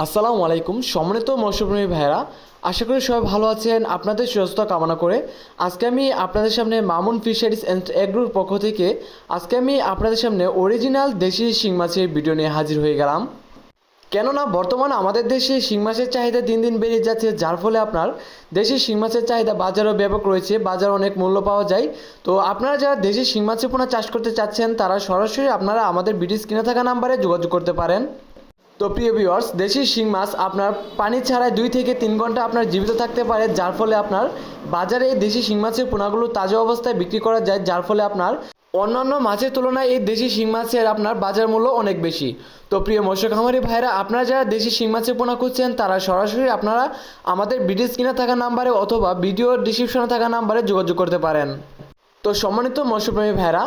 আসসালামু আলাইকুম সম্মানিত মৎস্যপ্রেমী ভাইরা আশা করি সবাই ভালো আছেন, আপনাদের সুস্থতা কামনা করে। আজকে আমি আপনাদের সামনে মামুন ফিশারিজ অ্যান্ড এগ্রোর পক্ষ থেকে আজকে আমি আপনাদের সামনে অরিজিনাল দেশি শিং মাছের ভিডিও নিয়ে হাজির হয়ে গেলাম। কেননা বর্তমানে আমাদের দেশে শিং মাছের চাহিদা দিন দিন বেড়ে যাচ্ছে, যার ফলে আপনার দেশি শিং মাছের চাহিদা বাজারও ব্যাপক রয়েছে, বাজার অনেক মূল্য পাওয়া যায়। তো আপনারা যারা দেশি শিং মাছের পোনা চাষ করতে চাচ্ছেন, তারা সরাসরি আপনারা আমাদের ব্রিটিশ স্ক্রিনে থাকা নাম্বারে যোগাযোগ করতে পারেন। তো প্রিয় ভিউয়ার্স দেশি শিং মাছ আপনার পানি ছাড়াই দুই থেকে তিন ঘণ্টা আপনার জীবিত থাকতে পারে, যার ফলে আপনার বাজারে এই দেশি শিং মাছের পোনাগুলো তাজা অবস্থায় বিক্রি করা যায়, যার ফলে আপনার অন্যান্য মাছের তুলনায় এই দেশি শিং মাছের আপনার বাজার মূল্য অনেক বেশি। তো প্রিয় মৎস্য খামারি ভাইরা আপনারা যারা দেশি শিং মাছের পোনা খুঁজছেন, তারা সরাসরি আপনারা আমাদের ভিডিও স্ক্রিনে থাকা নাম্বারে অথবা ভিডিও ডিসক্রিপশনে থাকা নাম্বারে যোগাযোগ করতে পারেন। তো সম্মানিত মৎস্যপ্রেমী ভাইরা,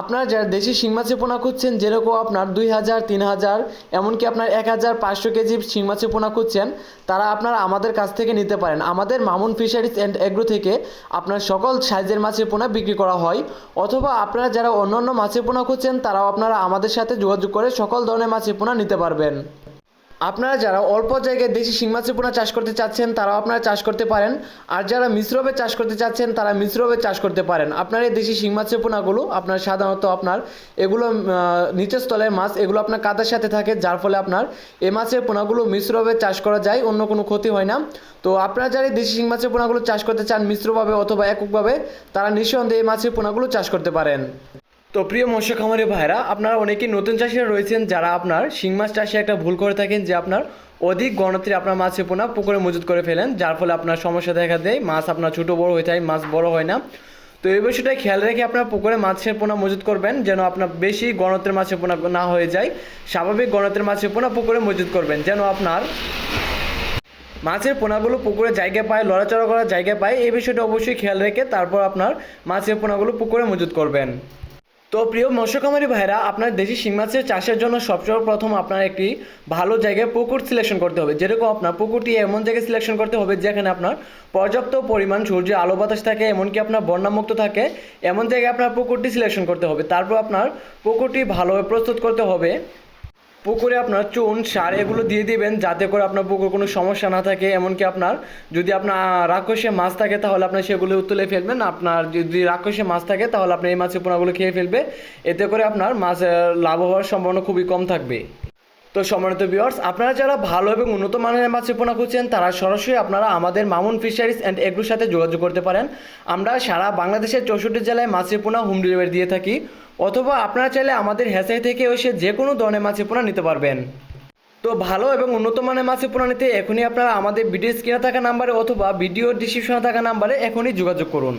আপনারা যারা দেশি শিং মাছের পোনা খুঁজছেন, যেরকম আপনার দুই হাজার, তিন হাজার, এমনকি আপনার এক হাজার পাঁচশো কেজি শিং মাছের পোনা খুঁজছেন, তারা আপনারা আমাদের কাছ থেকে নিতে পারেন। আমাদের মামুন ফিশারিজ অ্যান্ড এগ্রো থেকে আপনার সকল সাইজের মাছের পোনা বিক্রি করা হয়, অথবা আপনারা যারা অন্যান্য মাছের পোনা খুঁজছেন, তারাও আপনারা আমাদের সাথে যোগাযোগ করে সকল ধরনের মাছের পোনা নিতে পারবেন। আপনারা যারা অল্প জায়গায় দেশি শিং মাছের পোনা চাষ করতে চাচ্ছেন, তারাও আপনারা চাষ করতে পারেন। আর যারা মিশ্রভাবে চাষ করতে চাচ্ছেন, তারা মিশ্রভাবে চাষ করতে পারেন। আপনার এই দেশি শিং মাছের পোনাগুলো, আপনার সাধারণত আপনার এগুলো নিচের স্তলের মাছ, এগুলো আপনার কাদার সাথে থাকে, যার ফলে আপনার এই মাছের পোনাগুলো মিশ্রভাবে চাষ করা যায়, অন্য কোনো ক্ষতি হয় না। তো আপনারা যারা দেশি শিং মাছের পোনাগুলো চাষ করতে চান, মিশ্রভাবে অথবা এককভাবে, তারা নিঃসন্দেহে এই মাছের পোনাগুলো চাষ করতে পারেন। তো প্রিয় মৎস্য খামারি ভাইরা, আপনারা অনেকেই নতুন চাষিরা রয়েছেন যারা আপনার শিং মাছ চাষে একটা ভুল করে থাকেন যে আপনার অধিক গণত্রে আপনার মাছের পোনা পুকুরে মজুত করে ফেলেন, যার ফলে আপনার সমস্যা দেখা দেয়, মাছ আপনার ছোটো বড় হয়ে যায়, মাছ বড় হয় না। তো এই বিষয়টা খেয়াল রেখে আপনার পুকুরে মাছের পোনা মজুত করবেন, যেন আপনার বেশি গণত্রের মাছের পোনা না হয়ে যায়। স্বাভাবিক গণত্রের মাছের পোনা পুকুরে মজুত করবেন, যেন আপনার মাছের পোনাগুলো পুকুরে জায়গা পায়, লড়াচড়া করার জায়গা পায়, এই বিষয়টা অবশ্যই খেয়াল রেখে তারপর আপনার মাছের পোনাগুলো পুকুরে মজুত করবেন। তো প্রিয় মৎস্যকামারী ভাইরা আপনার দেশি শিং মাছের চাষের জন্য সবচেয়ে প্রথম আপনার একটি ভালো জায়গায় পুকুর সিলেকশন করতে হবে। যেরকম আপনার পুকুরটি এমন জায়গায় সিলেকশন করতে হবে যেখানে আপনার পর্যাপ্ত পরিমাণ সূর্যের আলো বাতাস থাকে, এমনকি আপনার বন্যামুক্ত থাকে, এমন জায়গায় আপনার পুকুরটি সিলেকশন করতে হবে। তারপর আপনার পুকুরটি ভালোভাবে প্রস্তুত করতে হবে। পুকুরে আপনার চুন, সার এগুলো দিয়ে দিবেন যাতে করে আপনার পুকুর কোনো সমস্যা না থাকে। এমনকি আপনার যদি আপনার রাক্ষসে মাছ থাকে তাহলে আপনার সেগুলো তুলে ফেলবেন। আপনার যদি রাক্ষসে মাছ থাকে তাহলে আপনি এই মাছের পোনাগুলো খেয়ে ফেলবে। এতে করে আপনার মাছের লাভ হওয়ার সম্ভাবনা খুবই কম থাকবে। তো সম্মানিত ভিউয়ার্স আপনারা যারা ভালো এবং উন্নত মানের মাছের পোনা খুঁজছেন, তারা সরাসরি আপনারা আমাদের মামুন ফিশারিজ অ্যান্ড এগ্রোর সাথে যোগাযোগ করতে পারেন। আমরা সারা বাংলাদেশের চৌষট্টি জেলায় মাছের পোনা হোম ডেলিভারি দিয়ে থাকি। অথবা আপনারা চাইলে আমাদের হেসাই থেকে এসে যে কোনো ধরনের মাছের পোনা নিতে পারবেন। তো ভালো এবং উন্নত মানের মাছের পোনা নিতে এখনই আপনারা আমাদের ভিডিও স্ক্রিনে থাকা নাম্বারে অথবা ভিডিও ডিসক্রিপশনে থাকা নাম্বারে এখনই যোগাযোগ করুন।